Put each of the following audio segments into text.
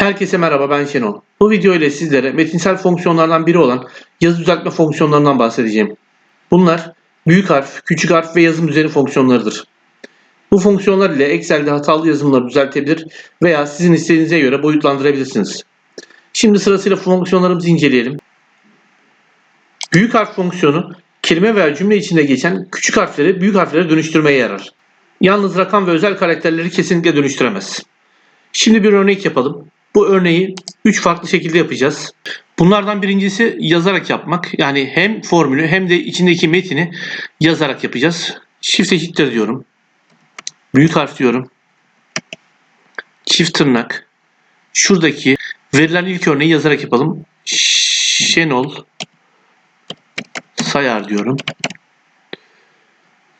Herkese merhaba ben Şenol. Bu video ile sizlere metinsel fonksiyonlardan biri olan yazı düzeltme fonksiyonlarından bahsedeceğim. Bunlar büyük harf, küçük harf ve yazım düzeni fonksiyonlarıdır. Bu fonksiyonlar ile Excel'de hatalı yazımları düzeltebilir veya sizin istediğinize göre boyutlandırabilirsiniz. Şimdi sırasıyla fonksiyonlarımızı inceleyelim. Büyük harf fonksiyonu kelime veya cümle içinde geçen küçük harfleri büyük harflere dönüştürmeye yarar. Yalnız rakam ve özel karakterleri kesinlikle dönüştüremez. Şimdi bir örnek yapalım. Bu örneği 3 farklı şekilde yapacağız. Bunlardan birincisi yazarak yapmak. Yani hem formülü hem de içindeki metini yazarak yapacağız. Shift eşittir diyorum. Büyük harf diyorum. Çift tırnak. Şuradaki verilen ilk örneği yazarak yapalım. Şenol Sayar diyorum.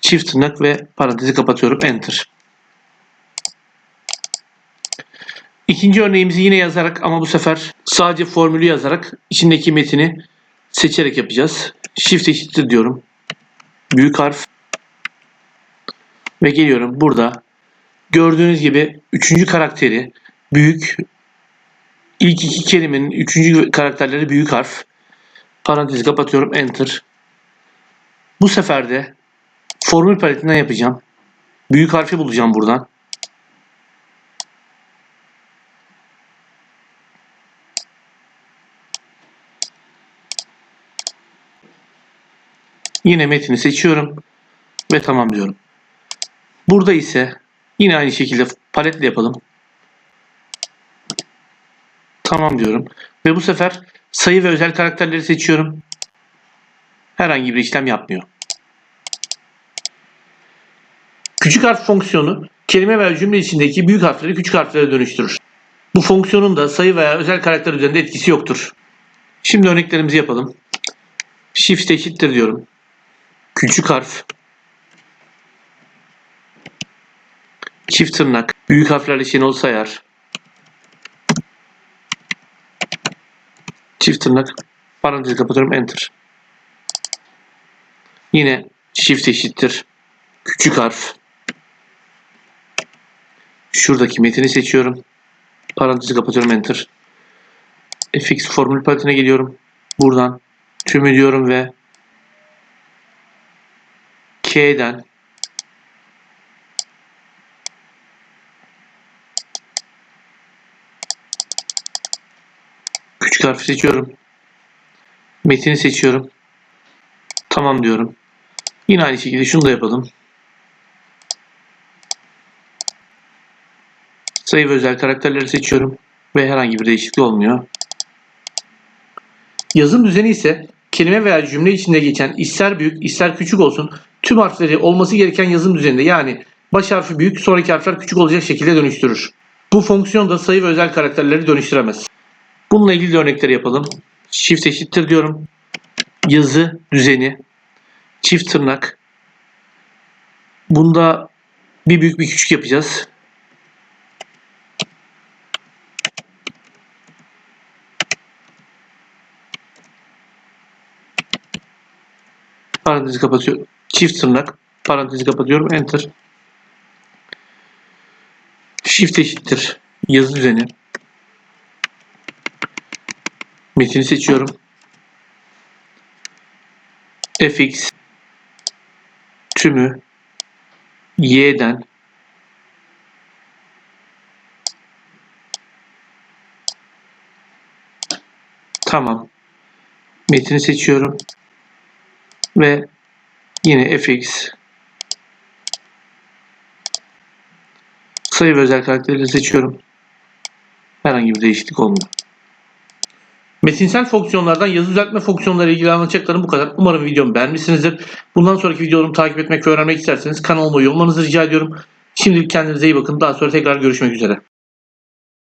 Çift tırnak ve parantezi kapatıyorum. Enter. İkinci örneğimizi yine yazarak ama bu sefer sadece formülü yazarak içindeki metini seçerek yapacağız. Shift eşittir diyorum. Büyük harf. Ve geliyorum burada. Gördüğünüz gibi üçüncü karakteri büyük. İlk iki kelimenin üçüncü karakterleri büyük harf. Parantezi kapatıyorum. Enter. Bu sefer de formül paletinden yapacağım. Büyük harfi bulacağım buradan. Yine metini seçiyorum ve tamam diyorum. Burada ise yine aynı şekilde paletle yapalım. Tamam diyorum. Ve bu sefer sayı ve özel karakterleri seçiyorum. Herhangi bir işlem yapmıyor. Küçük harf fonksiyonu kelime veya cümle içindeki büyük harfleri küçük harflere dönüştürür. Bu fonksiyonun da sayı veya özel karakter üzerinde etkisi yoktur. Şimdi örneklerimizi yapalım. Shift eşittir diyorum. Küçük harf. Çift tırnak. Büyük harflerle Şenol Sayar. Çift tırnak. Parantezi kapatıyorum. Enter. Yine shift eşittir. Küçük harf. Şuradaki metini seçiyorum. Parantezi kapatıyorum. Enter. fx formül paletine geliyorum. Buradan tümü diyorum ve K'den küçük harfi seçiyorum. Metini seçiyorum. Tamam diyorum. Yine aynı şekilde şunu da yapalım. Sayı ve özel karakterleri seçiyorum ve herhangi bir değişiklik olmuyor. Yazım düzeni ise kelime veya cümle içinde geçen ister büyük ister küçük olsun tüm harfleri olması gereken yazım düzeninde yani baş harfi büyük sonraki harfler küçük olacak şekilde dönüştürür. Bu fonksiyon da sayı ve özel karakterleri dönüştüremez. Bununla ilgili örnekleri yapalım. Shift eşittir diyorum. Yazı düzeni. Çift tırnak. Bunda bir büyük bir küçük yapacağız. Parantezi kapatıyorum. Çift tırnak. Parantezi kapatıyorum. Enter. Shift eşittir. Yazı düzeni. Metini seçiyorum. fx tümü y'den tamam. Metini seçiyorum ve yine fx sayı ve özel karakterleri seçiyorum. Herhangi bir değişiklik olmuyor. Metinsel fonksiyonlardan yazı düzeltme fonksiyonları ilgili anlatacaklarım bu kadar. Umarım videomu beğenmişsinizdir. Bundan sonraki videolarımı takip etmek ve öğrenmek isterseniz kanalıma üye rica ediyorum. Şimdilik kendinize iyi bakın. Daha sonra tekrar görüşmek üzere.